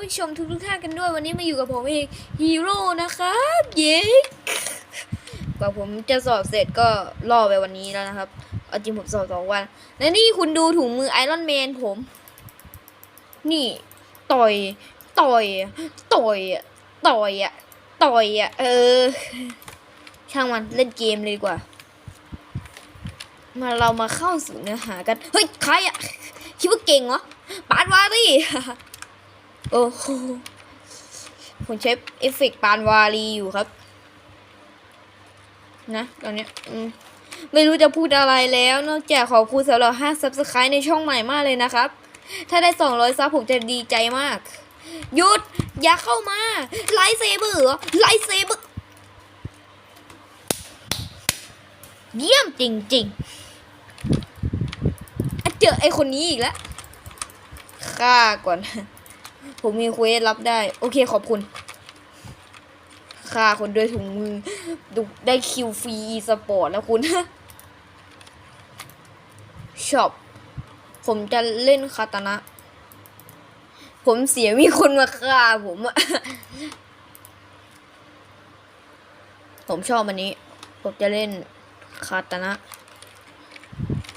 ผู้ชมทุกทุกๆท่านกันด้วย วันนี้มาอยู่กับผมเองฮีโร่นะครับเย้กว่าผมจะสอบเสร็จก็รอไปวันนี้แล้วนะครับเอาจริงผมสอบสองวัน และนี่คุณดูถุงมือไอรอนแมนผม นี่ ต่อย ต่อย ต่อยต่อยอะต่อยอะเออ ช่างมันเล่นเกมเลยดีกว่า มาเรามาเข้าสู่เนื้อหากัน เฮ้ย ใครอะคิดว่าเก่งเหรอปาดวารี โอ้โหผมใช้เอฟเฟกปานวารีอยู่ครับ นะตอนเนี้ยอืมไม่รู้จะพูดอะไรแล้ว นอกจากขอบคุณสำหรับ5 subscribe ในช่องใหม่มากเลยนะครับ ถ้าได้ 200ซับผมจะดีใจมาก หยุด อย่าเข้ามาไลท์เซเบอร์ไลท์เซเบอร์เยี่ยมจริงๆเจอไอคนนี้อีกแล้วฆ่าก่อน ผมมีเควสรับได้ โอเคขอบคุณฆ่าคนด้วยถุงมือดูได้คิวฟรีสปอร์ตแล้วคุณช็อปผมจะเล่นคาตานะ ผมเสียมีคนมาฆ่าผมอะผมชอบอันนี้ ผมจะเล่นคาตานะ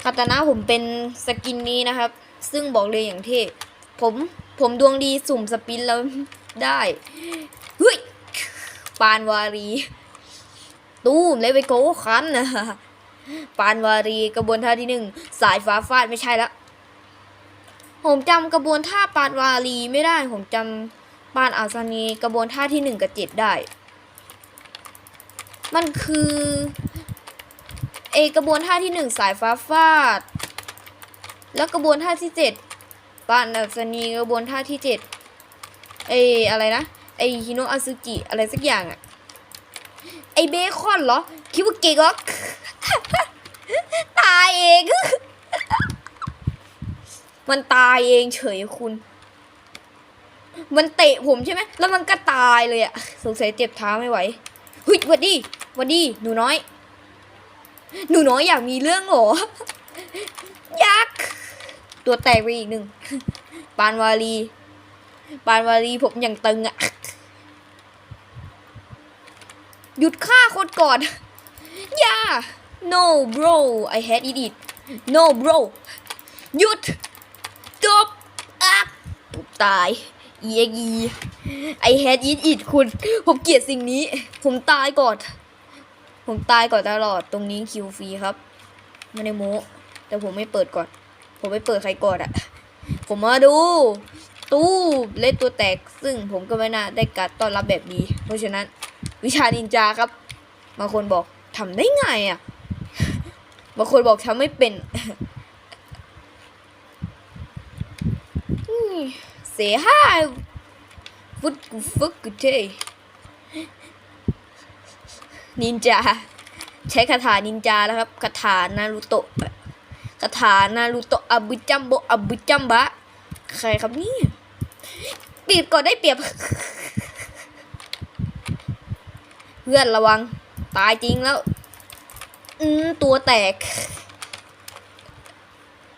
คาตานะผมเป็นสกินนี้นะครับ ซึ่งบอกเลยอย่างเท่ ผมผมดวงดีสุ่มสปินแล้วได้เฮ้ยปานวารี ตู้มเลยไปโกคันนะปานวารีกระบวนท่าที่หนึ่งสายฟ้าฟาดไม่ใช่ละผมจำกระบวนท่าปานวารีไม่ได้ ผมจำปานอาซานีกระบวนท่าที่หนึ่งกับเจ็ดได้ มันคือเอกระบวนท่าที่หนึ่งสายฟ้าฟาด แล้วกระบวนท่าที่เจ็ด ปานอัศนีกระบวนท่าที่เจ็ดไออะไรนะ ไอฮิโนะอาซึกิอะไรสักอย่างอะไอเบคอนเหรอ คิดว่าเก่งเหรอตายเอง มันตายเองเฉยคุณ มันเตะผมใช่ไหม แล้วมันก็ตายเลยอะสงสัยเจ็บเท้าไม่ไหวเฮ้ยวัดดีวัดดี หนูน้อย หนูน้อยอยากมีเรื่องเหรอ ยักษ์ ตัวแตกไปอีกหนึ่งปานวาลีปานวาลีผมอย่างตึงอะหยุดฆ่าคนก่อนอย่า no bro I hate it it no bro หยุดจบอะตายเอียกี I hate it it คุณ ผมเกลียดสิ่งนี้ ผมตายก่อน ผมตายก่อนตลอด ตรงนี้คิวฟรีครับ ไม่ได้โม้แต่ผมไม่เปิดก่อน ผมไม่เปิดใครก่อะผมมาดู ตู้เล่นตัวแตก ซึ่งผมก็ไม่น่าได้การต้อนรับแบบดีเพราะฉะนั้น วิชานินจาครับบางคนบอกทำได้ไงอะบางคนบอกทำไม่เป็นเสียห้าฟุดกูฟุกกูเทนินจา ใช้คาถานินจาแล้วครับคาถานารูโตะ คาถานารูโตะอาบุจัมโบอาบุจัมบะ ใครครับเนี่ยเปรียบก่อนได้เปรียบ เพื่อนระวัง ตายจริงแล้ว อืมตัวแตก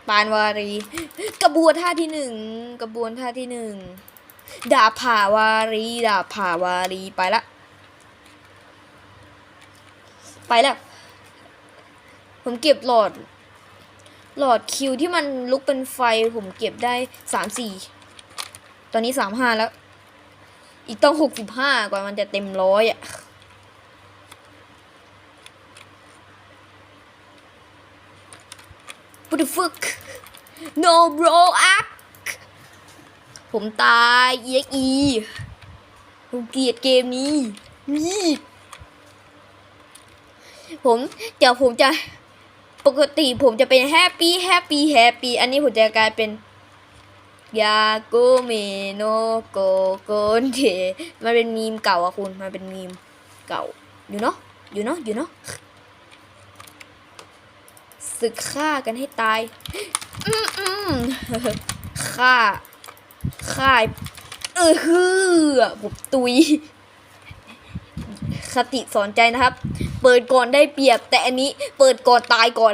ปานวารี กระบวนท่าที่หนึ่งกระบวนท่าที่หนึ่งดาผ่าวารีดาผ่าวารีไปละ ไปแล้ว ผมเก็บหลอด หลอดคิวที่มันลุกเป็นไฟผมเก็บได้สามสี่ตอนนี้สามห้าแล้ว อีกต้องหกสิบห้ากว่ามันจะเต็มร้อยอะ What the fuck no bro up ผมตายเอ็กอีผมเกลียดเกมนี้นี่ผมเดี๋ยวผมจะ ปกติผมจะเป็นแฮปปี้แฮปปี้แฮปปี้อันนี้ผมจะกลายเป็นยาโกเมโนโกโกนเทมันเป็นมีมเก่าอะคุณ มันเป็นมีมเก่า อยู่เนาะ อยู่เนาะ อยู่เนาะศึกฆ่ากันให้ตาย อืมอืมฆ่า ฆ่า เออฮือผมตุย คติสอนใจนะครับ เปิดก่อนได้เปรียบ แต่อันนี้เปิดก่อนตายก่อน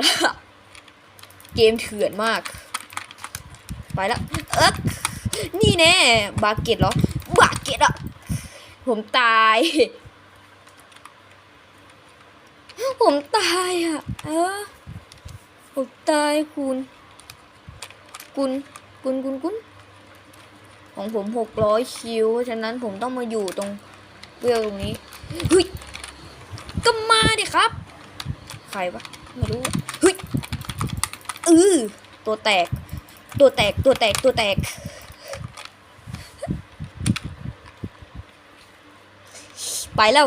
เกมเถื่อนมาก ไปแล้วเอ๊ะนี่แน่บาเก็ตเหรอบาเก็ตอะ ผมตาย ผมตายอะ เออผมตายคุณคุณคุณคุณคุณของผมหกร้อยคิว ฉะนั้นผมต้องมาอยู่ตรงเวลตรงนี้เฮ้ย ก็มาดิครับ ใครวะไม่รู้เฮ้ยเออตัวแตก ตัวแตกตัวแตกตัวแตกไปแล้ว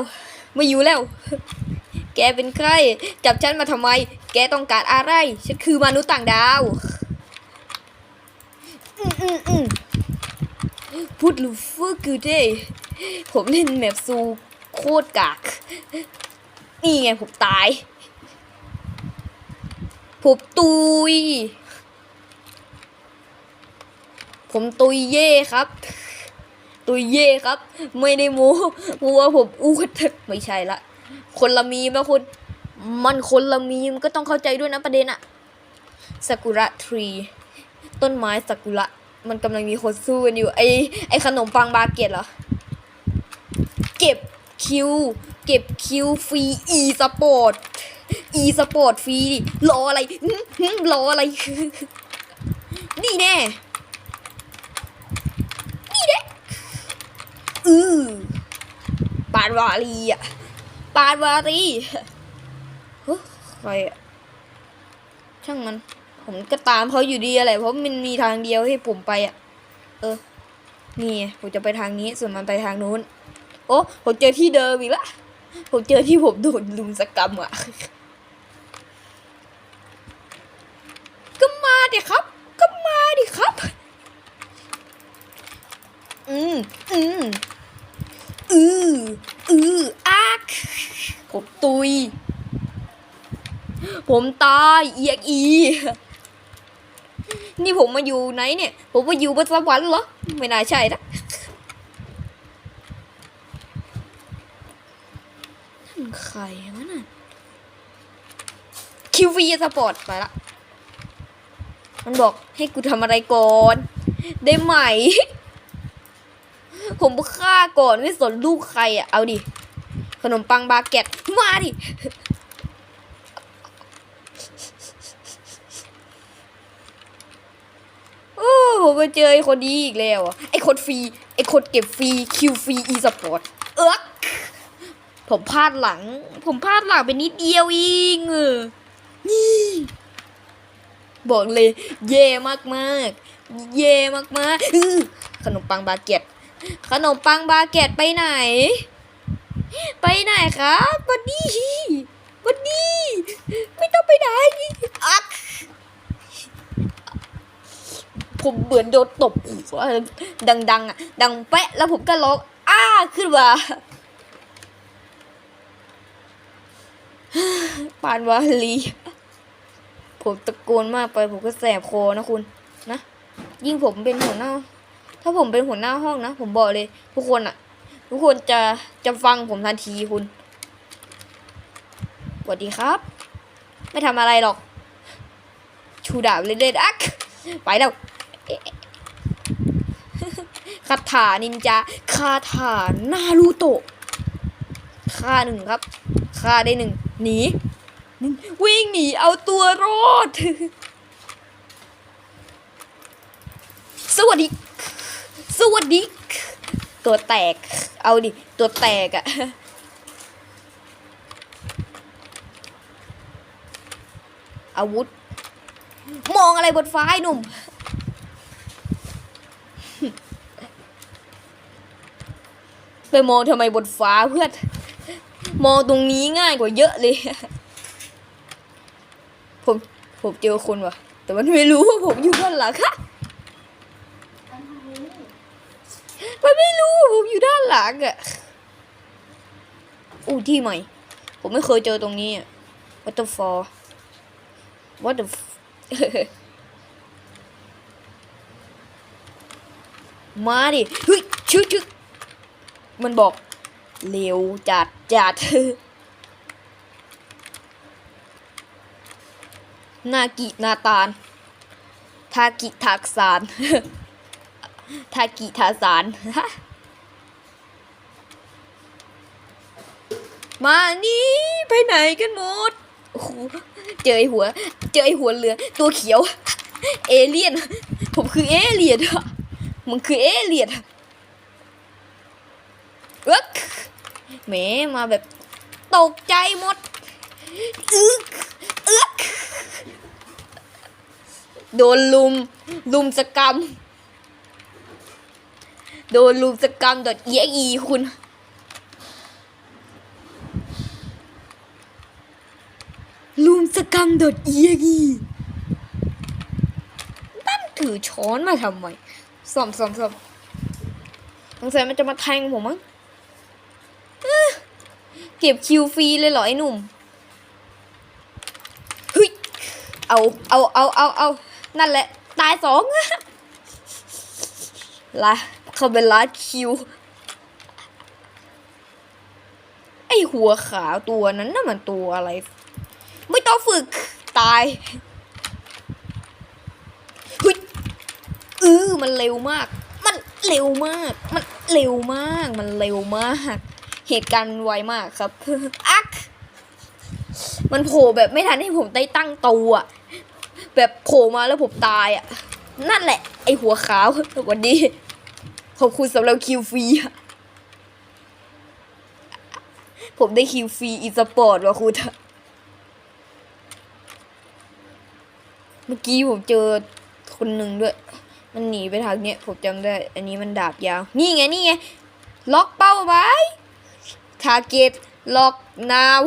ไม่อยู่แล้ว แกเป็นใคร จับฉันมาทำไม แกต้องการอะไร ฉันคือมนุษย์ต่างดาว อืมอืมอืมพูดลูฟูกูเดผมเล่นแมปซูโคตรกาก นี่ไงผมตายผมตุย ผมตุยเย่ครับ ตุยเย่ครับ ไม่ได้โม้เพราะว่าผมอู้ไม่ใช่ละ คนละมีมนะคุณ มันคนละมีมก็ต้องเข้าใจด้วยนะประเด็นอะซากุระทรี ต้นไม้ซากุระ มันกำลังมีคนสู้กันอยู่ ไอไอขนมปังบาเกตเหรอ เก็บคิว เก็บคิวฟรีอีสปอร์ตอีสปอร์ตฟรีรออะไรหึหึรออะไร นี่แน่ นี่แน่อือปานวารีอะ ปานวารีเฮ้ยใครอะ ช่างมัน ผมก็ตามเขาอยู่ดีอะไร เพราะมันมีทางเดียวให้ผมไปอะ เออ นี่ผมจะไปทางนี้ ส่วนมันไปทางนู้น โอ้ ผมเจอที่เดิมอีกและ ผมเจอที่ผมโดนลุมสกรรมอะ ก็มาดิครับ ก็มาดิครับ อืมอืมอืออืออักผมตุย ผมตายเอียกอี นี่ผมมาอยู่ไหนเนี่ย ผมมาอยู่บนสวรรค์เหรอ ไม่น่าใช่นะ นั่นใครวะน่ะคิวฟีสปอร์ตไปละ มันบอกให้กูทำอะไรก่อน ได้ไหม ผมฆ่าก่อนไม่สนลูกใครอะ เอาดิ ขนมปังบาเก็ตมาดิโอ้ผมไปเจอไอ้คนนี้อีกแล้วอะไอ้คนฟรี ไอ้คนเก็บฟรี คิวฟรีอีสปอร์ต เอ๊ก ผมพลาดหลัง ผมพลาดหลังไปนิดเดียวเองเออนี่บอกเลย เย่มากมากเย่มากมากขนมปังบาเก็ตขนมปังบาเก็ตไปไหน ไปไหนครับบัดดี้บัดดี้ไม่ต้องไปไหนอักผมเหมือนโดนตบหัวดังๆอะดังแปะแล้วผมก็ร้องอ้าขึ้นมา ปานวาลี ผมตะโกนมากไปผมก็แสบคอนะคุณ นะ ยิ่งผมเป็นหัวหน้า ถ้าผมเป็นหัวหน้าห้องนะ ผมบอกเลย ทุกคนอะทุกคนจะจะฟังผมทันทีคุณสวัสดีครับ ไม่ทำอะไรหรอก ชูดาบเล่นๆอักไปแล้วคาถานินจาคาถานารูโตะฆ่าหนึ่งครับฆ่าได้หนึ่ง หนีวิ่งหนีเอาตัวรอด สวัสดี สวัสดี ตัวแตก เอาดิ ตัวแตกอะอาวุธ มองอะไรบนฟ้าไอ้หนุ่ม ไปมองทำไมบนฟ้าเพื่อน มองตรงนี้ง่ายกว่าเยอะเลย ผมผมเจอคนว่ะ แต่มันไม่รู้ว่าผมอยู่ด้านหลังค่ะมันไม่รู้ผมอยู่ด้านหลังอะอู้ที่ใหม่ ผมไม่เคยเจอตรงนี้อะ What the for What the f- มาดิเฮ้ยชึกชึกมันบอก เร็วจัดจัดนากินาตาลทากิทักษานทากิทาสารมานี่ไปไหนกันหมดโอ้โหเจอไอหัว เจอไอหัวเรือ ตัวเขียว เอเลี่ยน ผมคือเอเลี่ยนมันคือเอเลี่ยนเอ๊ก แหมมาแบบตกใจหมดอึกอึกโดนลุม ลุมสกรรม โดนลุมสกรรมดอทเอีคุณลุมสกรรมดดเอียกีนั่นถือช้อนมาทำไมซ่อมซ่อมซ่อมสงสัยมันจะมาแทงผมมั้งเอ้อ เก็บคิวฟรีเลยเหรอไอ้หนุ่มเฮ้ยเอาเอาเอาเอาเอานั่นแหละ ตายสองละเขาเป็นล้าคิว ไอหัวขาวตัวนั้นน่ะมันตัวอะไร ไม่ต้องฝึก ตายเฮ้ยเออมันเร็วมาก มันเร็วมาก มันเร็วมาก มันเร็วมาก เหตุการณ์ไวมากครับ อัก มันโผล่แบบไม่ทันให้ผมได้ตั้งตัวแบบโผล่มาแล้วผมตายอะ นั่นแหละ ไอหัวขาววันนี้ขอบคุณสำหรับคิวฟรีอะผมได้คิวฟรีอีสปอร์ตว่ะคุณเมื่อกี้ผมเจอคนหนึ่งด้วย มันหนีไปทางเนี้ยผมจำได้ อันนี้มันดาบยาว นี่ไง นี่ไง ล็อกเป้าไว้ ทาเก็ตล็อกนาว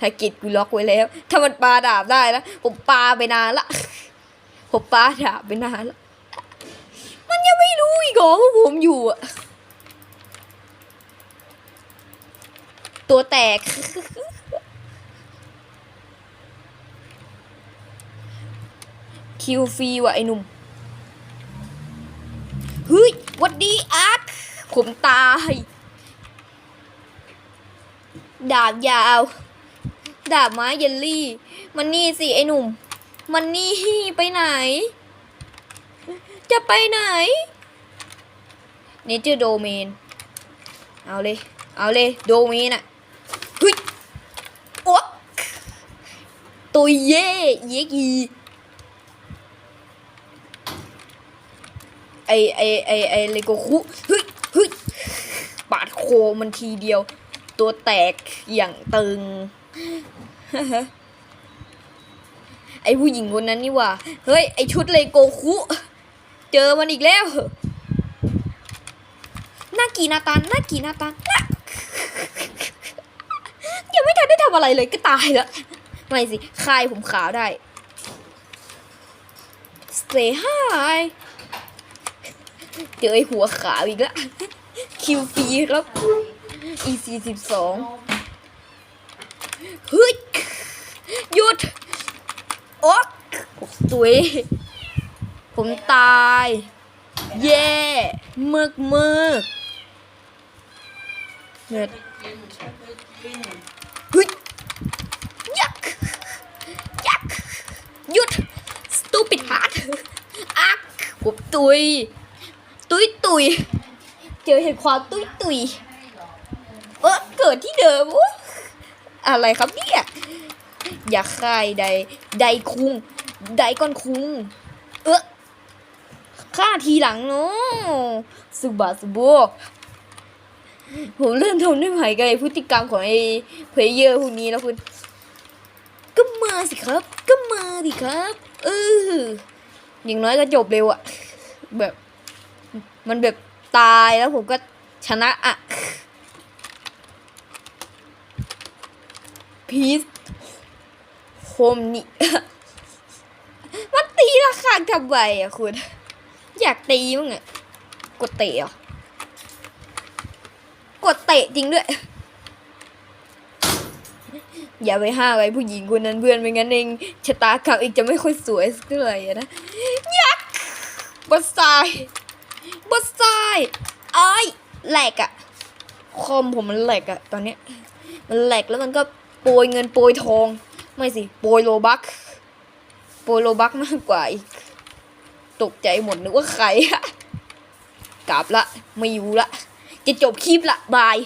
ทาเก็ตกูล็อกไว้แล้ว ถ้ามันปาดาบได้แล้วผมปาไปนานละ ผมปาดาบไปนานละ มันยังไม่รู้อีกเหรอว่าผมอยู่อะตัวแตก คิวฟรีว่ะไอ้หนุ่ม เฮ้ยวัดดีอาร์ผมตาย ดาบยาว ดาบไม้เยลลี่ มันนี่สิไอ้หนุ่ม มันนี่ไปไหน จะไปไหนเนเจอร์โดเมน เอาเลย เอาเลย โดเมนอะเฮ้ยโอ๊ะตัวเย่เย่กีไอไอไอไอเลโกคุเฮ้ยเฮ้ยปาดโคมันทีเดียว ตัวแตกอย่างตึง ไอผู้หญิงคนนั้นนี่ว่า เฮ้ย ไอชุดเลโกคุ เจอมันอีกแล้วหน่ากีนาตันน่ากีนาตันน่ายังไม่ทันได้ทำอะไรเลยก็ตายแล้วไม่สิคายผมขาวได้ Say hi เจอไอหัวขาวอีกแล้วคิวฟีครับ e สี่สิบสองเฮ้ยหยุดโอ๊กสวยผมตาย เย่มึกมึกเน็ดเฮ้ยยักยักหยุด stupid heart อักผมตุย ตุยตุยเจอเห็นความตุยตุย เกิดที่เดิมวะอะไรครับเนี่ยอย่าค่ายใดใดคุงใดก้อนคุงเออฆ่าทีหลังเนาะสุบาสุโบผมเริ่มทนไม่ไหวกับพฤติกรรมของไอ้เพลเยอร์พวกนี้แล้วคุณ ก็มาสิครับ ก็มาสิครับ เอออย่างน้อยก็จบเร็วอะแบบ มันแบบตายแล้วผมก็ชนะอะ พีซโฮมนี่มันตีละครั้งทำไมอะคุณ อยากตีมั้งอะกดเตะเหรอกดเตะจริงด้วย อย่าไปห้าไว้ผู้หญิงคนนั้นเพื่อนไม่งั้นเองชะตากรรมเองจะไม่ค่อยสวยสักเท่าไหร่นะยักษ์บัสไซบัสไซไอ้ายแหลกอะคอมผมมันแหลกอะตอนเนี้ย มันแหลกแล้วมันก็ โปรยเงินโปรยทอง ไม่สิ โปรยโลบักโปรยโลบักมากกว่าอีก ตกใจหมดนึกว่าใครอะกลับละ ไม่อยู่ละ จะจบคลิปละบาย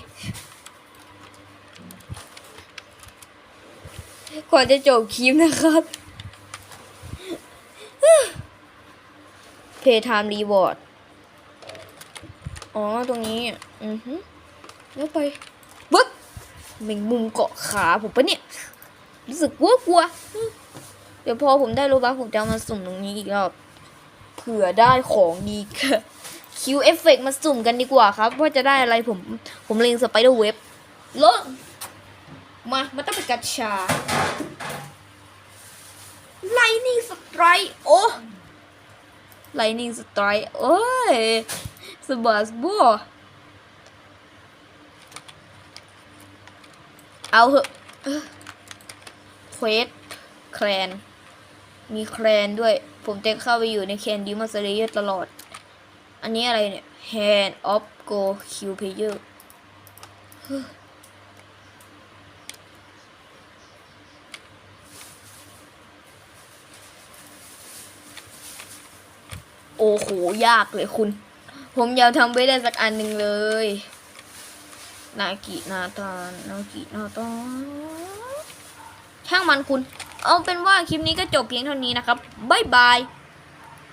ก่อนจะจบคลิปนะครับ Playtime Reward อ๋อ ตรงนี้ อือฮึแล้วไป แมงมุมเกาะขาผมปะเนี่ย รู้สึกกลัวกลัว เดี๋ยวพอผมได้โลบัคผมจะมาสุ่มตรงนี้อีกรอบ เผื่อได้ของดีค่ะคิวเอฟเฟกมาสุ่มกันดีกว่าครับ ว่าจะได้อะไรผม ผมเล็งสไปเดอร์เว็บลงมามันต้องเป็นกัญชาไลนิ่งสไตร์โอ้ไลนิ่งสไตร์โอ้ยสบัสบัว เอาเหอะเควสแคลน มีแคลนด้วย ผมจะเข้าไปอยู่ในแคนดิมาเซเรียตลอด อันนี้อะไรเนี่ย Hand of Go Q Player โอ้โห ยากเลยคุณ ผมอยากทำไปได้สักอันหนึ่งเลย นากินาตานากินาตาช่างมันคุณ เอาเป็นว่าคลิปนี้ก็จบเพียงเท่านี้นะครับ บ๊ายบาย